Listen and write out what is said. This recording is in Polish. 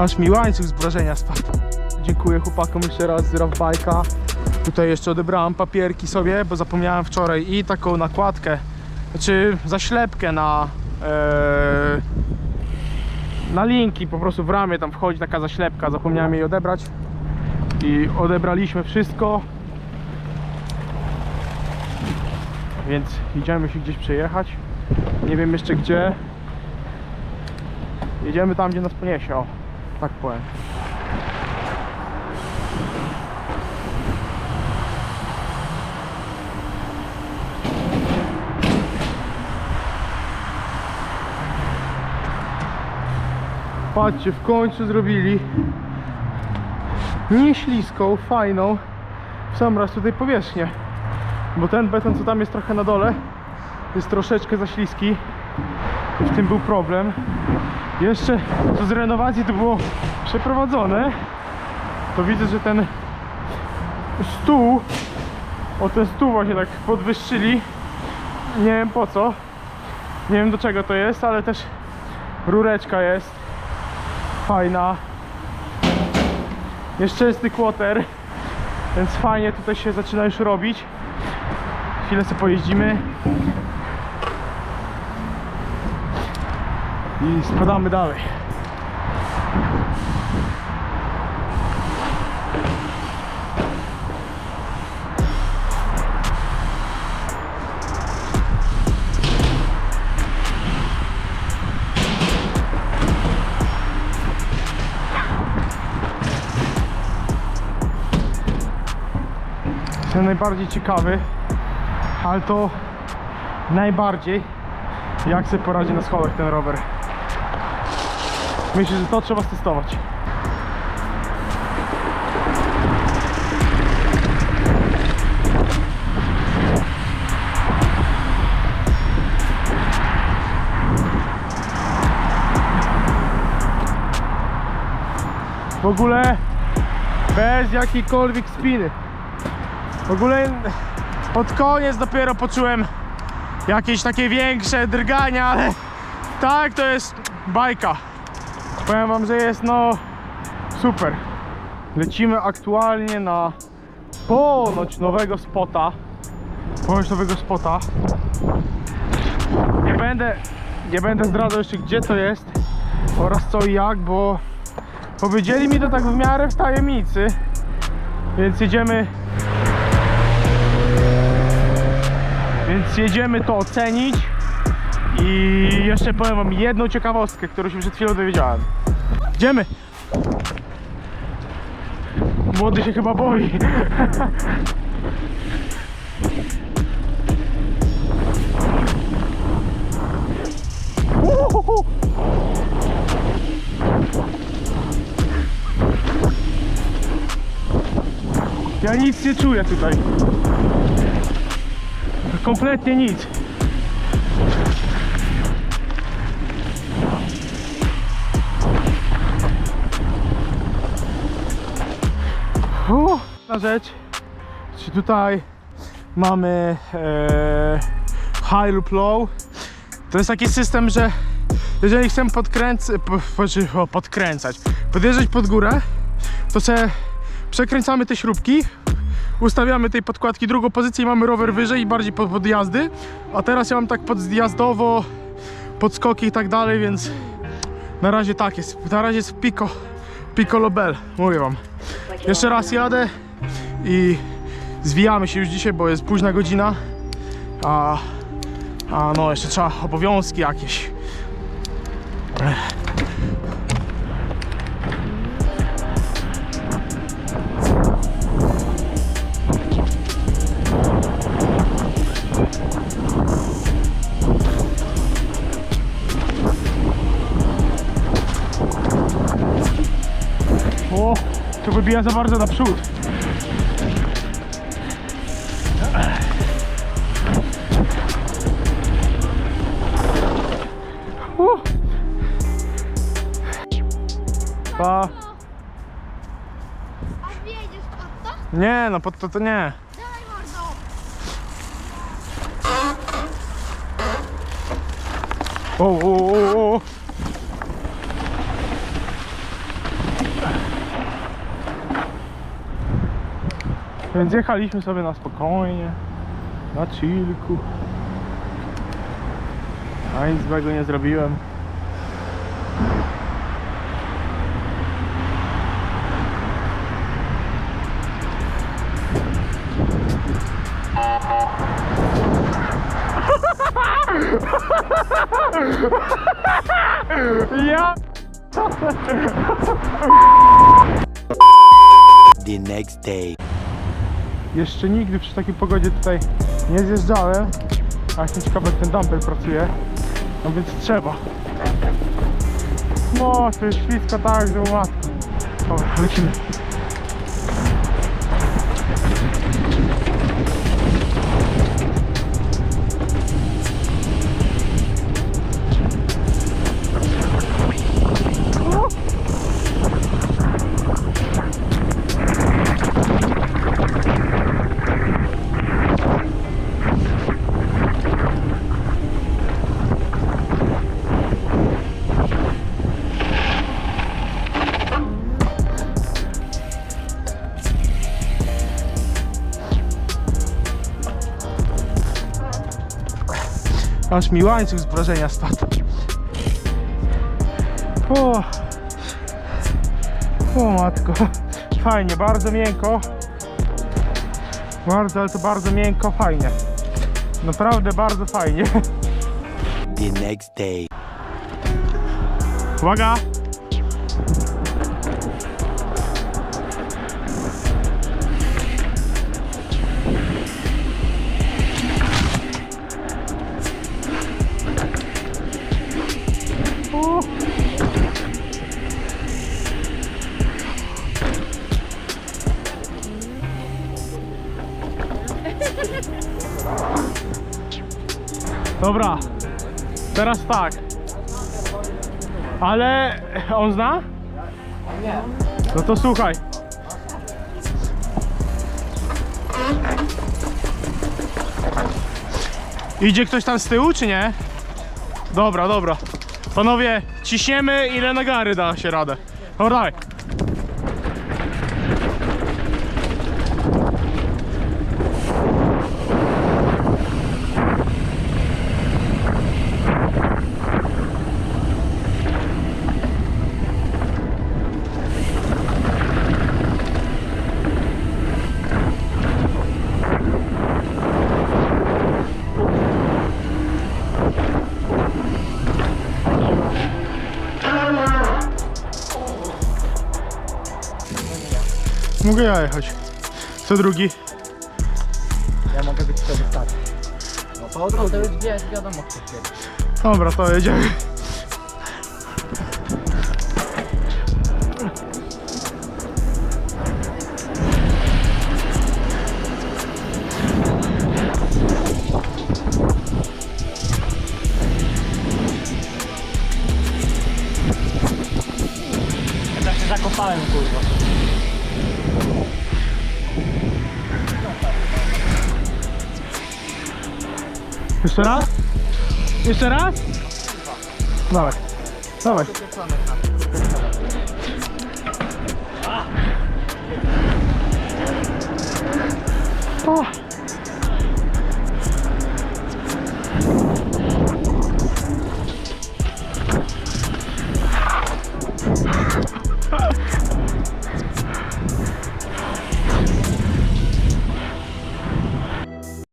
Aż mi łańcuch z wrażenia spadł. Dziękuję chłopakom jeszcze raz z Rawbajka. Tutaj jeszcze odebrałem papierki sobie, bo zapomniałem wczoraj i taką nakładkę, znaczy zaślepkę na e, na linki, po prostu w ramię tam wchodzi taka zaślepka, zapomniałem jej odebrać. I odebraliśmy wszystko. Więc idziemy się gdzieś przejechać. Nie wiem jeszcze gdzie. Jedziemy tam gdzie nas poniesie, o tak powiem. Patrzcie, w końcu zrobili nie śliską, fajną w sam raz tutaj powierzchnię. Bo ten beton co tam jest trochę na dole jest troszeczkę za śliski i w tym był problem jeszcze to z renowacji to było przeprowadzone. To widzę, że ten stół o ten stół właśnie tak podwyższyli. Nie wiem po co. Nie wiem do czego to jest, ale też rureczka jest. Fajna. Nieszczęsny kłoter więc fajnie tutaj się zaczyna już robić. Chwilę sobie pojeździmy i spadamy dalej. Jestem najbardziej ciekawy ale to najbardziej jak sobie poradzi na schodach ten rower myślę, że to trzeba testować w ogóle bez jakiejkolwiek spiny w ogóle pod koniec dopiero poczułem jakieś takie większe drgania, ale tak to jest bajka. Powiem wam, że jest no super. Lecimy aktualnie na ponoć nowego spota. Ponoć nowego spota. Nie będę, nie będę zdradzał jeszcze gdzie to jest oraz co i jak, bo powiedzieli mi to tak w miarę w tajemnicy. Więc jedziemy Więc jedziemy to ocenić i jeszcze powiem wam jedną ciekawostkę, którą się przed chwilą dowiedziałem. Idziemy! Młody się chyba boi. Ja nic nie czuję tutaj. Kompletnie nic. Na rzecz, czy tutaj mamy e, high lub low. To jest taki system, że jeżeli podkręcać, po, podkręcać, podjeżdżać pod górę, to przekręcamy te śrubki, ustawiamy tej podkładki drugą pozycję i mamy rower wyżej i bardziej pod, pod jazdy a teraz ja mam tak podjazdowo podskoki i tak dalej, więc na razie tak jest, na razie jest pico piccolo bell, mówię wam jeszcze raz jadę i zwijamy się już dzisiaj, bo jest późna godzina. A, a no jeszcze trzeba obowiązki jakieś. Ech. To wybija za bardzo naprzód. U. Pa. A wjedziesz pod to? Nie, no pod to to nie. Dawaj mordo! O, o, o, o. Więc jechaliśmy sobie na spokojnie, na chillku. A nic złego nie zrobiłem. Ja the next day. Jeszcze nigdy przy takiej pogodzie tutaj nie zjeżdżałem. A jestem ciekawy jak ten dumper pracuje. No więc trzeba. No, to jest ślisko tak, że łatwo. Dobra, lecimy. Aż mi łańcuch z wrażenia spadł. O, o matko. Fajnie, bardzo miękko. Bardzo, ale to bardzo miękko, fajnie. Naprawdę bardzo fajnie. The next day. Uwaga! Dobra, teraz tak. Ale on zna? Nie. No to słuchaj. Idzie ktoś tam z tyłu, czy nie? Dobra, dobra. Panowie, ciśniemy ile nagary da się radę. Dobra, dawaj. Mogę ja jechać. Co drugi? Ja mogę być wtedy tak. No to, to, to już wie, wiadomo kto. Dobra, to jedziemy. Jeszcze raz? Jeszcze raz? Dawaj. Dawaj. O.